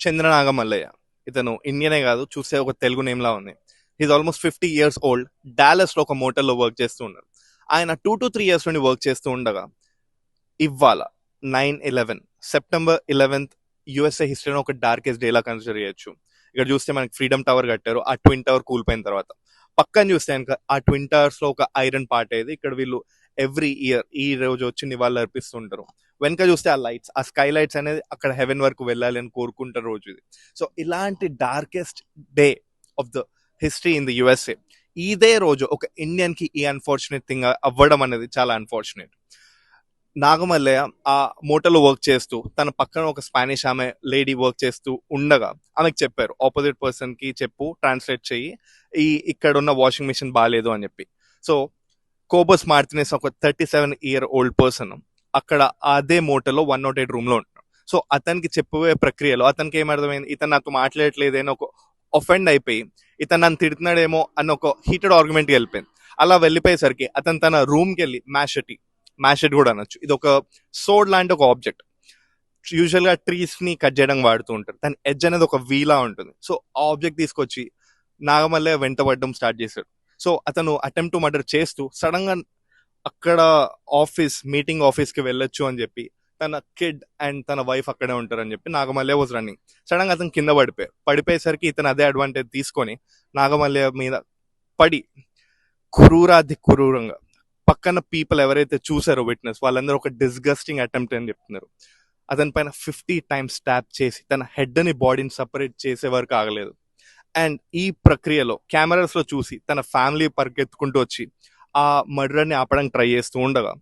చంద్రనాగమల్లయ్య. ఇతను ఇండియనే కాదు చూస్తే ఒక తెలుగు నేమ్లా ఉంది. Is almost fifty years old డాలస్లో ఒక మోటల్లో వర్క్ చేస్తూ ఉన్నారు ఆయన టూ టు త్రీ ఇయర్స్ నుండి వర్క్ చేస్తూ ఉండగా ఇవాళ nine eleven September eleventh USA హిస్టరీలో ఒక డార్కెస్ట్ డే లా కన్సిడర్ చేయొచ్చు. ఇక్కడ చూస్తే మనకి ఫ్రీడమ్ టవర్ కట్టారు ఆ ట్విన్ టవర్ కూలిపోయిన తర్వాత. పక్కన చూస్తే కనుక ఆ ట్విన్ టవర్స్లో ఒక ఐరన్ పార్ట్ ఏది ఇక్కడ వీళ్ళు ఎవ్రీ ఇయర్ ఈ రోజు వచ్చి నివాళులు అర్పిస్తుంటారు వెనక చూస్తే ఆ లైట్స్ ఆ స్కై లైట్స్ అనేది అక్కడ హెవెన్ వరకు వెళ్ళాలి అని కోరుకుంటారు రోజు ఇది. సో ఇలాంటి darkest day of the history in the USA ఇదే రోజు ఒక ఇండియన్కి ఈ అన్ఫార్చునేట్ థింగ్ అవ్వడం అనేది చాలా అన్ఫార్చునేట్ నాగమల్లయ్య ఆ మోటలో వర్క్ చేస్తూ తన పక్కన ఒక స్పానిష్ ఆమె లేడీ వర్క్ చేస్తూ ఉండగా ఆమెకు చెప్పారు ఆపోజిట్ పర్సన్కి చెప్పు ట్రాన్స్లేట్ చెయ్యి ఈ ఇక్కడ ఉన్న వాషింగ్ మిషన్ బాగాలేదు అని చెప్పి. సో కోబస్ మార్తినేస్ ఒక thirty seven year old person అక్కడ అదే మోటల్లో వన్ నాట్ ఎయిట్ రూమ్లో ఉంటాడు సో అతనికి చెప్పబోయే ప్రక్రియలో అతనికి ఏమర్థమైంది? ఇతను నాతో మాట్లాడట్లేదేనో ఒక ఒఫెండ్ అయిపోయి ఇతను నన్ను తిడుతున్నాడేమో అన్న ఒక హీటెడ్ ఆర్గ్యుమెంట్కి వెళ్ళిపోయింది. అలా వెళ్ళిపోయేసరికి అతను తన రూమ్కి వెళ్ళి మ్యాషెటి మ్యాషెట్ కూడా అనొచ్చు. ఇది ఒక సోడ్ లాంటి ఒక ఆబ్జెక్ట్ యూజువల్గా ట్రీస్ని కట్ చేయడం వాడుతూ ఉంటారు. దాని ఎడ్జ్ అనేది ఒక వీలా ఉంటుంది. సో ఆ ఆబ్జెక్ట్ తీసుకొచ్చి నాగమల్లె వెంటబడడం స్టార్ట్ చేశాడు. సో అతను అటెంప్ట్ టు మర్డర్ చేస్తూ సడన్గా అక్కడ ఆఫీస్ మీటింగ్ ఆఫీస్కి వెళ్ళొచ్చు అని చెప్పి తన కిడ్ అండ్ తన వైఫ్ అక్కడే ఉంటారని చెప్పి నాగమల్లె వాజ్ రన్నింగ్ సడన్గా అతను కింద పడిపోయారు పడిపోయేసరికి ఇతను అదే అడ్వాంటేజ్ తీసుకొని నాగమల్లె మీద పడి క్రూరాది క్రూరంగా పక్కన పీపుల్ ఎవరైతే చూసారో విట్నెస్ వాళ్ళందరూ ఒక డిస్గస్టింగ్ అటెంప్ట్ అని చెప్తున్నారు. అతని పైన ఫిఫ్టీ టైమ్స్ ట్యాప్ చేసి తన హెడ్ని బాడీని సపరేట్ చేసే వరకు ఆగలేదు. అండ్ ఈ ప్రక్రియలో కెమెరాస్లో చూసి తన ఫ్యామిలీ పరిగెత్తుకుంటూ వచ్చి ఆ మర్డర్ని ఆపడానికి ట్రై చేస్తూ ఉండగా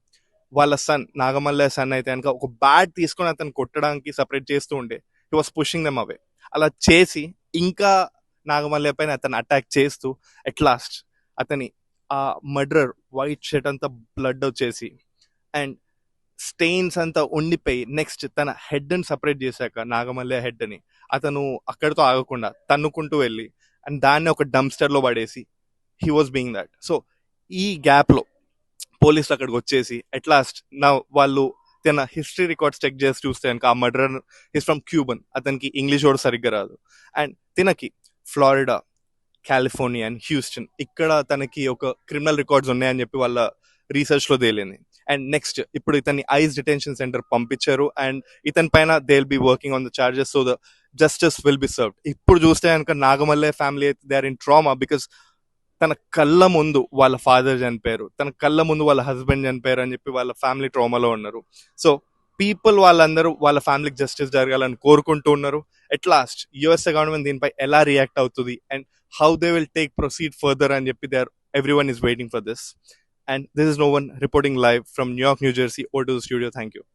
వాళ్ళ సన్ నాగమల్ల సన్ అయితే కనుక ఒక బ్యాట్ తీసుకొని అతను కొట్టడానికి సపరేట్ చేస్తూ ఉండే. He was pushing them away అలా చేసి ఇంకా నాగమల్లె పైన అతను అటాక్ చేస్తూ ఎట్ లాస్ట్ అతని ఆ మర్డర్ వైట్ షర్ట్ అంతా బ్లడ్ వచ్చేసి అండ్ స్టెయిన్స్ అంతా ఉండిపోయి నెక్స్ట్ తన హెడ్ని సపరేట్ చేశాక నాగమల్లె హెడ్ని అతను అక్కడితో ఆగకుండా తన్నుకుంటూ వెళ్ళి అండ్ దాన్ని ఒక డంప్స్టర్లో పడేసి he was being that so ఈ గ్యాప్లో పోలీసులు అక్కడికి వచ్చేసి అట్ లాస్ట్ నా వాళ్ళు తన హిస్టరీ రికార్డ్స్ చెక్ చేసి చూస్తే కనుక ఆ మర్డర్ హిస్ ఫ్రమ్ క్యూబన్ అతనికి ఇంగ్లీష్ కూడా సరిగ్గా రాదు. అండ్ తినకి ఫ్లారిడా కాలిఫోర్నియా అండ్ హ్యూస్టన్ ఇక్కడ తనకి ఒక క్రిమినల్ రికార్డ్స్ ఉన్నాయని చెప్పి వాళ్ళ రీసెర్చ్లో తేలింది. అండ్ నెక్స్ట్ ఇప్పుడు ఇతన్ని ఐస్ డిటెన్షన్ సెంటర్ పంపించారు. అండ్ ఇతని పైన they will be working on the charges so the justice will be served ఇప్పుడు చూస్తే కనుక Nagamalle family they are in trauma because తన కళ్ళ ముందు వాళ్ళ ఫాదర్ చనిపోయారు. తన కళ్ళ ముందు వాళ్ళ హస్బెండ్ చనిపోయారు అని చెప్పి వాళ్ళ ఫ్యామిలీ ట్రామాలో ఉన్నారు. సో పీపుల్ వాళ్ళందరూ వాళ్ళ ఫ్యామిలీకి జస్టిస్ జరగాలని కోరుకుంటూ ఉన్నారు. ఎట్ లాస్ట్ యుఎస్ఏ గవర్నమెంట్ దీనిపై ఎలా రియాక్ట్ అవుతుంది? And how they will take proceed further అని చెప్పి they are every one is waiting for this and this is no one reporting live from New York New Jersey oh to studio thank you